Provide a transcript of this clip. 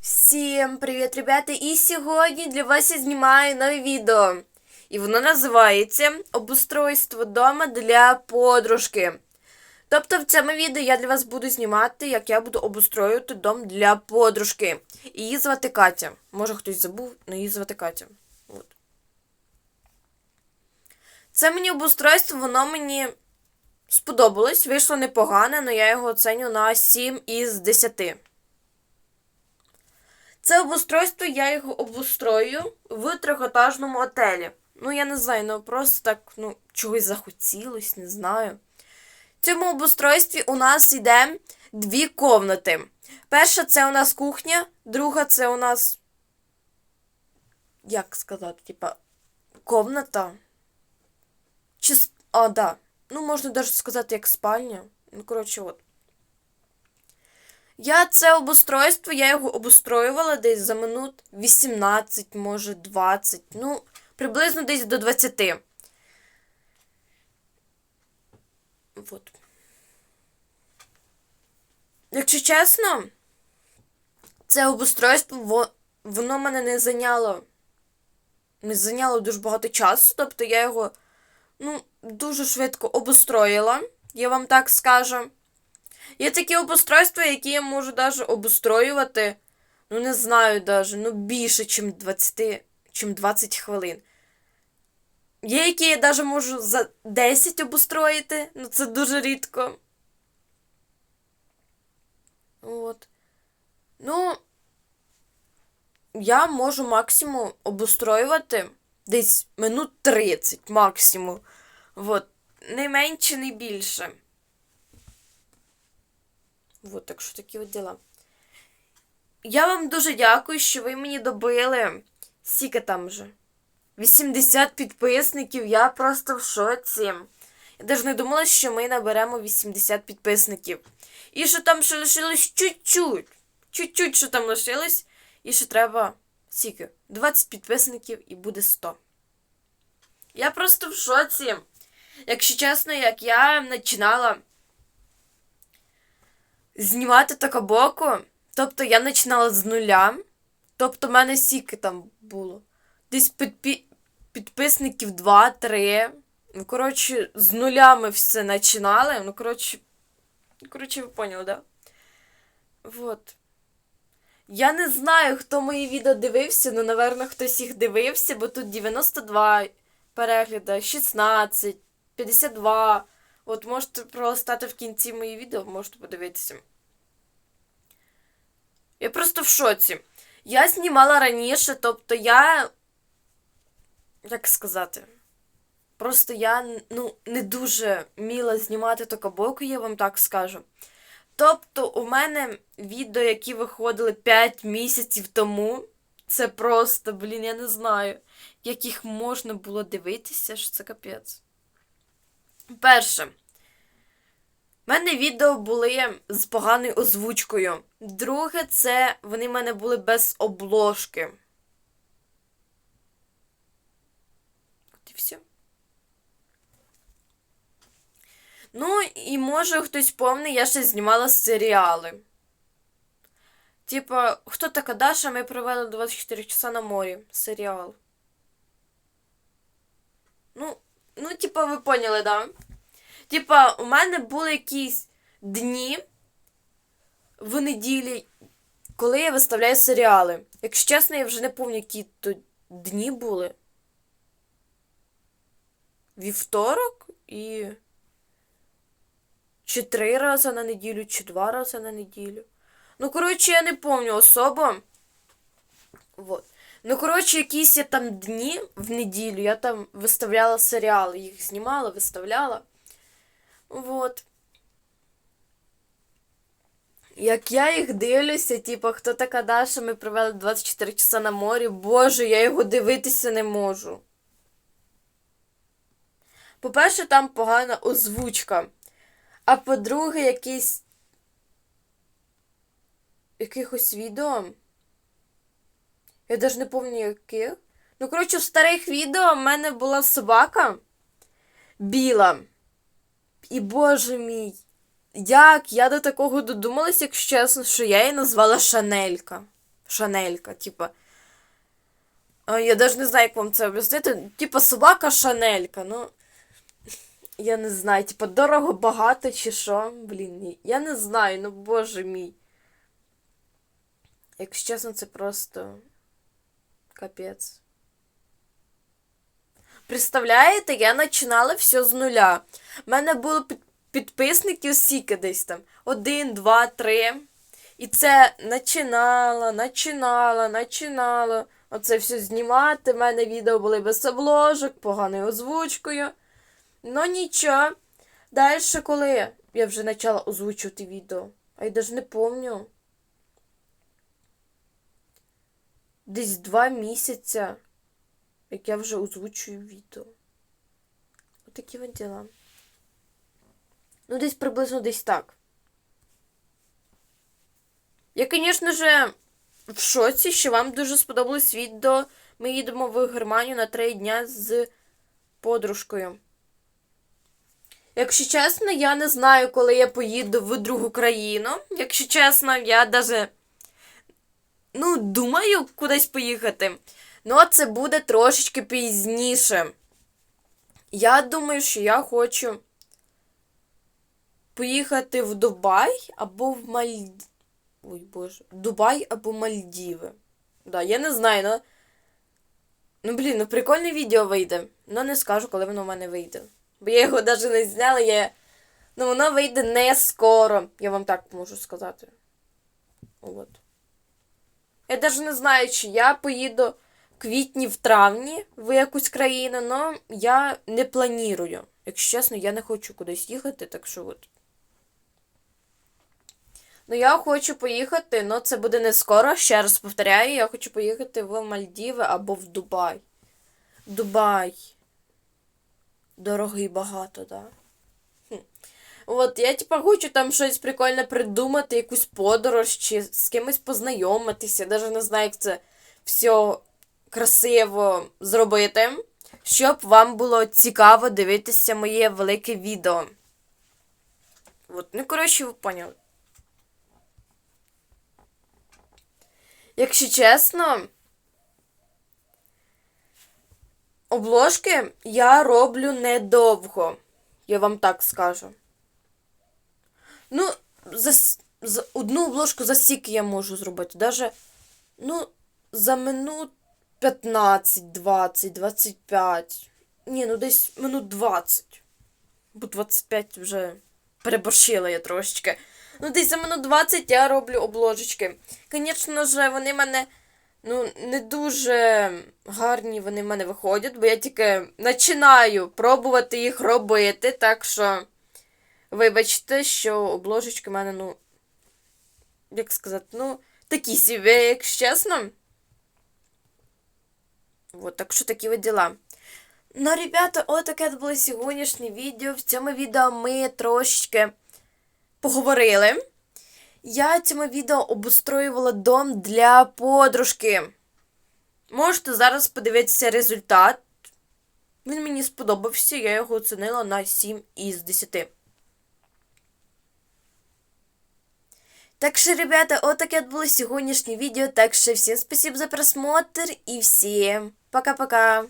Всім привіт, ребята! І сьогодні для вас я знімаю нове відео. І воно називається Обустройство дома для подружки. Тобто в цьому відео я для вас буду знімати, як я буду обустроювати дом для подружки. Її звати Катя. Може хтось забув, але її звати Катя. От. Це мені обустройство, воно мені сподобалось, вийшло непогане, але я його оценю на 7 із 10. Це обустройство, я його обустрою в трьохетажному отелі. Ну, я не знаю, ну просто так, ну, чогось захотілось, не знаю. В цьому обустройстві у нас йде дві комнати. Перша це у нас кухня, друга це у нас. Як сказати, типа, комната. Чи. А, да. Ну, можна навіть сказати, як спальня. Ну, коротше, от. Я це обустройство, я його обустроювала десь за минут 18, може 20, ну, приблизно десь до 20. Вот. Якщо чесно, це обустройство, воно мене не зайняло. Не зайняло дуже багато часу, тобто я його ну, дуже швидко обустроїла, я вам так скажу. Є такі обустройства, які я можу даже обустроювати, ну не знаю даже, ну більше, ніж 20, чим 20 хвилин. Є, які я даже можу за 10 обустроїти, ну це дуже рідко. От. Ну, я можу максимум обустроювати десь минут 30 максимум. От. Не менше, не більше. Вот, так що такі от діла. Я вам дуже дякую, що ви мені добили. Скільки там вже? 80 підписників. Я просто в шоці. Я навіть не думала, що ми наберемо 80 підписників. І що там ще лишилось чуть-чуть. Чуть-чуть, що там лишилось. І що треба. Скільки? 20 підписників і буде 100. Я просто в шоці. Якщо чесно, як я починала знімати такобоку. Тобто я починала з нуля. Тобто в мене стільки там було. Десь підпі... підписників 2-3. Ну, коротше, з нуля ми все починали. Ну, коротше, коротше, ви поняли, да? Вот. Я не знаю, хто мої відео дивився, ну, напевно, хтось їх дивився, бо тут 92 перегляди, 16, 52. От можете пролистати в кінці мої відео, можете подивитися. Я просто в шоці. Я знімала раніше, тобто я. Як сказати? Просто я ну, не дуже вміла знімати токабоку, я вам так скажу. Тобто, у мене відео, які виходили 5 місяців тому, це просто, блін, я не знаю, як їх можна було дивитися, що це капець. Перше. У мене відео були з поганою озвучкою. Друге, це вони в мене були без обложки. От і все. Ну, і може хтось повний, я ще знімала серіали. Типа, хто така Даша? Ми провели 24 часа на морі. Серіал. Ну, ну, типа, ви поняли, да? Типа, у мене були якісь дні в неділі, коли я виставляю серіали. Якщо чесно, я вже не пам'ятаю, які то дні були. Вівторок і. Чи три рази на неділю, чи два рази на неділю. Ну, коротше, я не пам'ятаю особо. Вот. Ну, коротше, якісь я там дні в неділю, я там виставляла серіали, їх знімала, виставляла. Вот. Як я їх дивлюся, типу, хто така Даша, ми провели 24 часа на морі, боже, я його дивитися не можу. По-перше, там погана озвучка. А по-друге, якийсь. Якихось відео. Я навіть не пам'ятаю яких. Ну, коротше, в старих відео в мене була собака біла. І боже мій, як я до такого додумалась, якщо чесно, що я її назвала Шанелька. Шанелька, типа. Я навіть не знаю, як вам це об'яснити. Типа собака Шанелька, ну. Я не знаю, типа дорого багато чи що. Блін, я не знаю, ну боже мій. Якщо чесно, це просто капець. Представляєте, я починала все з нуля. У мене було під, підписників стільки десь там. Один, два, три. І це починала, починала, починала. Оце все знімати. У мене відео були без обложок, поганою озвучкою. Ну нічого. Далі, коли я вже почала озвучувати відео, а я навіть не пам'ятаю. Десь два місяці, як я вже озвучую відео. Отакі от діла. Ну, десь приблизно десь так. Я, звісно ж, в шоці, що вам дуже сподобалось відео. Ми їдемо в Германію на три дня з подружкою. Якщо чесно, я не знаю, коли я поїду в другу країну. Якщо чесно, я даже ну, думаю кудись поїхати. Ну, це буде трошечки пізніше. Я думаю, що я хочу поїхати в Дубай або в Мальдіви. Ой боже. Дубай або Мальдіви. Да, я не знаю, ну. Ну, блін, ну прикольне відео вийде. Ну не скажу, коли воно в мене вийде. Бо я його навіть не зняла, я... ну воно вийде не скоро. Я вам так можу сказати. От. Я навіть не знаю, чи я поїду квітні, в травні в якусь країну, але я не планую. Якщо чесно, я не хочу кудись їхати, так що от. Ну, я хочу поїхати, але це буде не скоро. Ще раз повторяю, я хочу поїхати в Мальдіви або в Дубай. Дубай. Дорогий багато, да. От, я типа хочу там щось прикольне придумати, якусь подорож чи з кимось познайомитися. Я навіть не знаю, як це все красиво зробити, щоб вам було цікаво дивитися моє велике відео. От, ну, коротше, ви поняли. Якщо чесно, обложки я роблю недовго. Я вам так скажу. Ну, за, за одну обложку за стільки я можу зробити. Даже, ну, за минут 15, 20, 25. Ні, ну десь минут 20. Бо 25 вже переборщила я трошечки. Ну, десь за минут 20 я роблю обложечки. Звісно ж, вони в мене ну, не дуже гарні вони в мене виходять, бо я тільки починаю пробувати їх робити, так що. Вибачте, що обложечки в мене, ну. Як сказати, ну, такі сіві, якщо чесно. Вот, так що такі от діла. Ну, ребята, отаке було сьогоднішнє відео. В цьому відео ми трошечки поговорили. Я цьому відео обустроювала дом для подружки. Можете зараз подивитися результат. Він мені сподобався, я його оцінила на 7 із 10. Так що, ребята, отаке було сьогоднішнє відео. Так що всім спасибо за просмотр і всім пока-пока.